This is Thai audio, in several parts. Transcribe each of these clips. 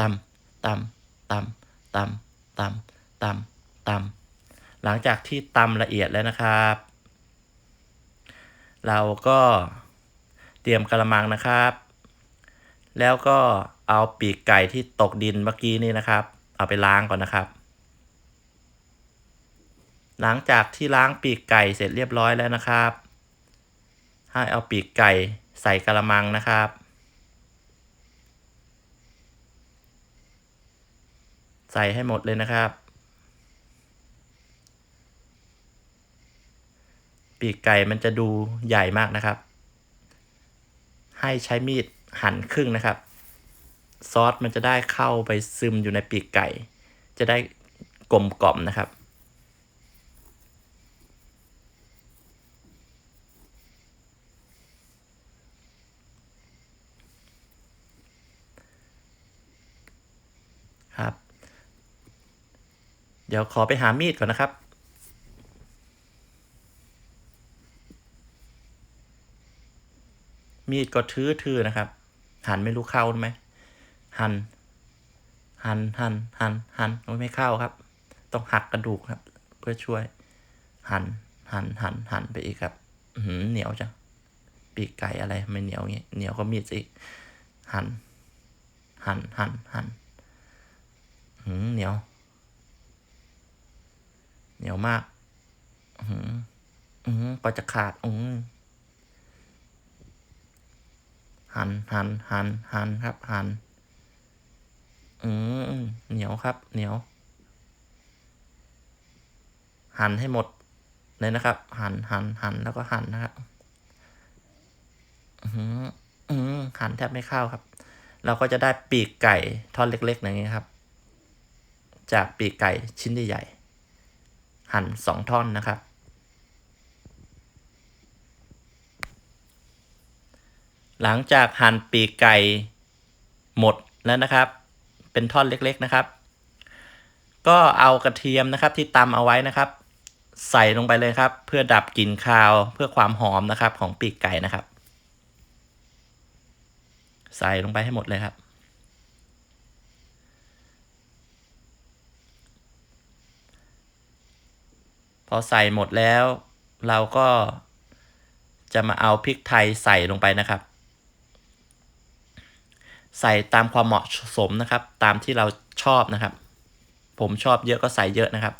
ตำตำตำตำตำตำตำหลังจากที่ตำละเอียดแล้วนะครับ เราก็เตรียมกระมังนะครับ แล้วก็เอาปีกไก่ที่ตกดินเมื่อกี้นี่นะครับ เอาไปล้างก่อนนะครับ หลังจากที่ล้างปีกไก่เสร็จเรียบร้อยแล้วนะครับ ให้เอาปีกไก่ใส่กระมังนะครับ ใส่ให้หมดเลยนะครับ ปีกไก่มันจะดูใหญ่มากนะครับ ให้ใช้มีดหั่นครึ่งนะครับ ซอสมันจะได้เข้าไปซึมอยู่ในปีกไก่ จะได้กลมกล่อมนะครับ เดี๋ยวขอไปหามีดก่อนนะครับ มีดก็ทื่อๆนะครับ หันไม่รู้เข้าไหมหัน หันหันหันหันไม่เข้าครับ ต้องหักกระดูกครับ เพื่อช่วย หันหันหันหันไปอีกครับหือเหนียวจังปีกไก่อะไรไม่เหนียวเงี้ยเหนียวก็มีดสิหันหันหันหันหืมเหนียว เหนียวมาก อืมอืมปอจะขาด อืมหันหันหันหันครับ หัน อืมเหนียวครับ เหนียว หันให้หมดเลยนะครับ หันหันหันแล้วก็หันนะครับอืมอืมหันแทบไม่เข้าครับ เราก็จะได้ปีกไก่ท่อนเล็กๆอย่างนี้ครับ จากปีกไก่ชิ้นใหญ่ๆ หั่นสองท่อนนะครับ หลังจากหั่นปีกไก่หมดแล้วนะครับ เป็นท่อนเล็กๆนะครับ ก็เอากระเทียมนะครับที่ตำเอาไว้นะครับ ใส่ลงไปเลยครับ เพื่อดับกลิ่นคาวเพื่อความหอมนะครับของปีกไก่นะครับ ใส่ลงไปให้หมดเลยครับ พอใส่หมดแล้ว เราก็จะมาเอาพริกไทยใส่ลงไปนะครับ ใส่ตามความเหมาะสมนะครับ ตามที่เราชอบนะครับ ผมชอบเยอะก็ใส่เยอะนะครับ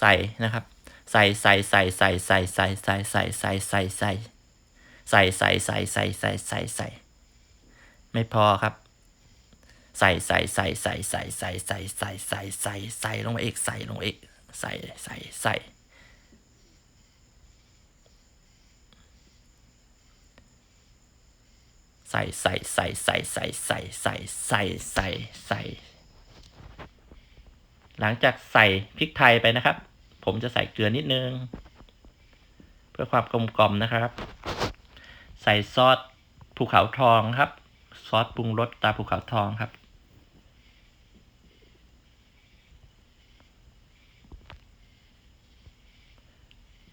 ใส่นะครับ ใส่ใส่ใส่ใส่ใส่ใส่ใส่ใส่ใส่ใส่ใส่ใส่ใส่ใส่ใส่ใส่ใส่ใส่ไม่พอครับ ใส่ใส่ใส่ใส่ใส่ใส่ใส่ใส่ใส่ใส่ใส่ลงไปอีกใส่ลงอีกใส่ใส่ใส่ ใส่ใส่ใส่ใส่ใส่ใส่ใส่ใส่ใส่ใส่ หลังจากใส่พริกไทยไปนะครับ ผมจะใส่เกลือนิดนึง เพื่อความกลมกล่อมนะครับ ใส่ซอสภูเขาทองครับ ซอสปรุงรสตาภูเขาทองครับ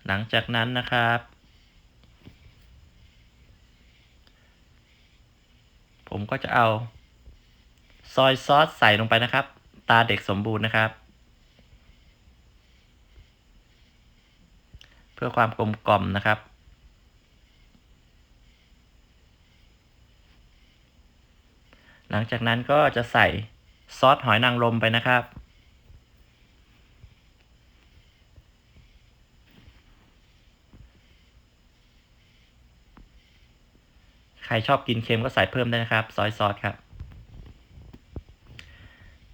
หลังจากนั้นนะครับ ผมก็จะเอา ซอยซอสใส่ลงไปนะครับ ตาเด็กสมบูรณ์นะครับ เพื่อความกลมกล่อมนะครับหลังจากนั้นก็จะใส่ซอสหอยนางรมไปนะครับ ใครชอบกินเค็มก็ใส่เพิ่มได้นะครับ ซอยซอสครับ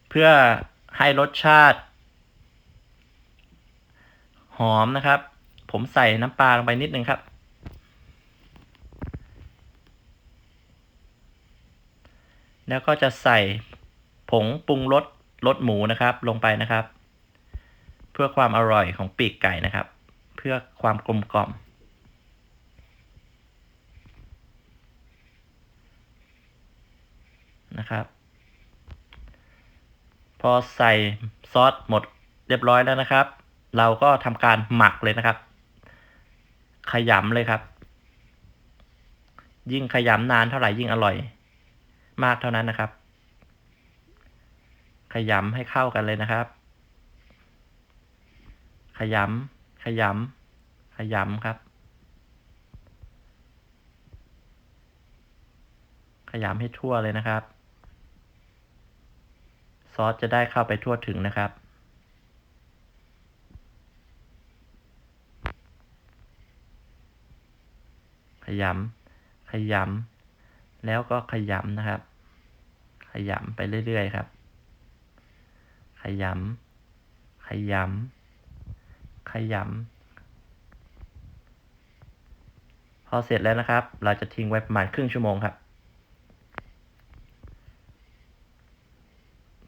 เพื่อให้รสชาติ หอมนะครับ ผมใส่น้ำปลาลงไปนิดนึงครับ แล้วก็จะใส่ผงปรุงรสรสหมูนะครับ ลงไปนะครับ เพื่อความอร่อยของปีกไก่นะครับ เพื่อความกลมกล่อม นะครับ พอใส่ซอสหมดเรียบร้อยแล้วนะครับ เราก็ทำการหมักเลยนะครับ ขยำเลยครับ ยิ่งขยำนานเท่าไหร่ยิ่งอร่อย มากเท่านั้นนะครับ ขยำให้เข้ากันเลยนะครับ ขยำขยำขยำครับขยำให้ทั่วเลยนะครับ ซอสจะได้เข้าไปทั่วถึงนะครับ ขยำขยำแล้วก็ขยำนะครับ ขยำไปเรื่อยๆครับ ขยำขยำขยำพอเสร็จแล้วนะครับ เราจะทิ้งไว้ประมาณครึ่งชั่วโมงครับ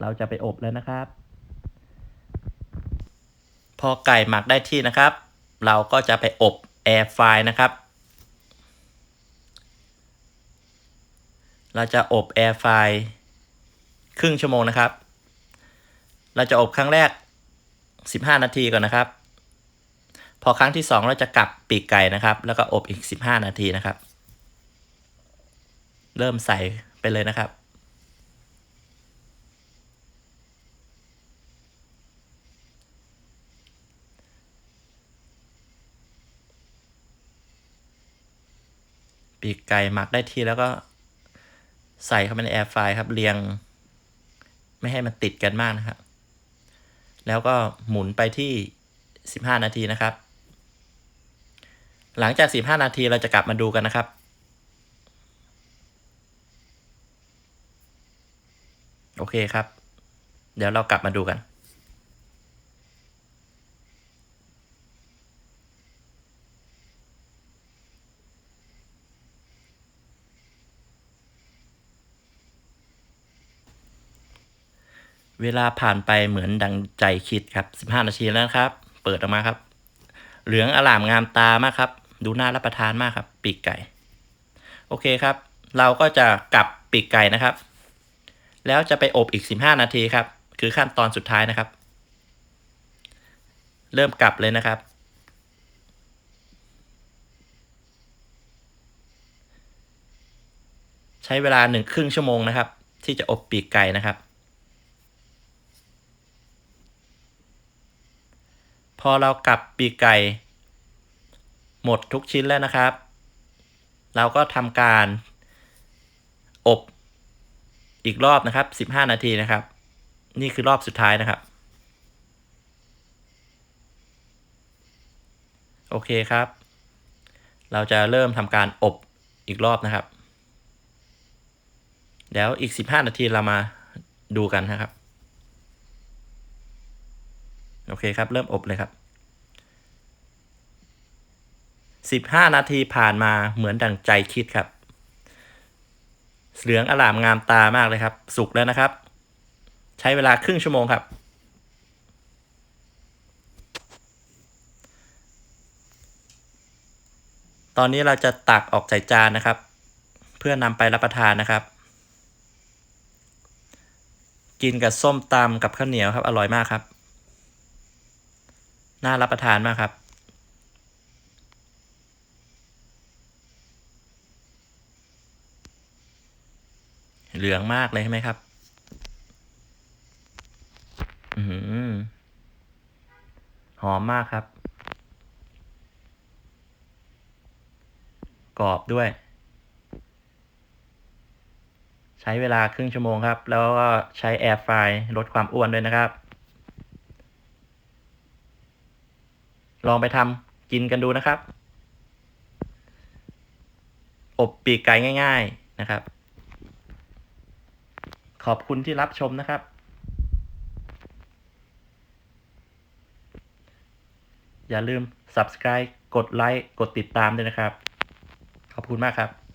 เราจะไปอบแล้วนะครับ พอไก่หมักได้ที่นะครับ เราก็จะไปอบแอร์ไฟนะครับ เราจะอบแอร์ไฟครึ่งชั่วโมงนะครับ เราจะอบครั้งแรก 15 นาทีก่อนนะครับ พอครั้งที่ 2 เราจะกลับปีกไก่นะครับ แล้วก็อบอีก 15 นาทีนะครับ เริ่มใส่ไปเลยนะครับ ไก่หมักได้ที่แล้วก็ใส่เข้าไปในแอร์ไฟครับเรียง ไม่ให้มันติดกันมากนะครับ แล้วก็หมุนไปที่ 15 นาทีนะครับ หลังจาก 15 นาทีเราจะกลับมาดูกันนะครับโอเคครับ เดี๋ยวเรากลับมาดูกัน เวลาผ่านไปเหมือนดังใจคิดครับ 15 นาทีแล้วครับ เปิดออกมาครับ เหลืองอลามงามตามากครับ ดูน่ารับประทานมากครับ ปีกไก่ โอเคครับ เราก็จะกลับปีกไก่นะครับ แล้วจะไปอบอีก 15 นาทีครับ คือขั้นตอนสุดท้ายนะครับ เริ่มกลับเลยนะครับ ใช้เวลาหนึ่งครึ่งชั่วโมงนะครับ ที่จะอบปีกไก่นะครับ พ อเรากลับปีกไก่ หมดทุกชิ้นแล้วนะครับ เราก็ทำการอบอีกรอบนะครับ 15 นาทีนะครับ นี่คือรอบสุดท้ายนะครับ โอเคครับ เราจะเริ่มทำการอบอีกรอบนะครับ แล้วอีก 15 นาทีเรามาดูกันนะครับ โอเคครับ เริ่มอบเลยครับ15นาทีผ่านมาเหมือนดังใจคิดครับ เหลืองอลามงามตามากเลยครับ สุกแล้วนะครับ ใช้เวลาครึ่งชั่วโมงครับ ตอนนี้เราจะตักออกใส่จานนะครับ เพื่อนำไปรับประทานนะครับ กินกับส้มตำกับข้าวเหนียวครับ อร่อยมากครับ น่ารับประทานมากครับ เหลืองมากเลยใช่ไหมครับ อือหือหอมมากครับ กรอบด้วย ใช้เวลาครึ่งชั่วโมงครับ แล้วก็ใช้แอร์ฟรายลดความอ้วนด้วยนะครับ ลองไปทำกินกันดูนะครับ อบปีกไก่ง่าย ๆนะครับ ขอบคุณที่รับชมนะครับ อย่าลืม subscribe กดไลค์ กดติดตามด้วยนะครับ ขอบคุณมากครับ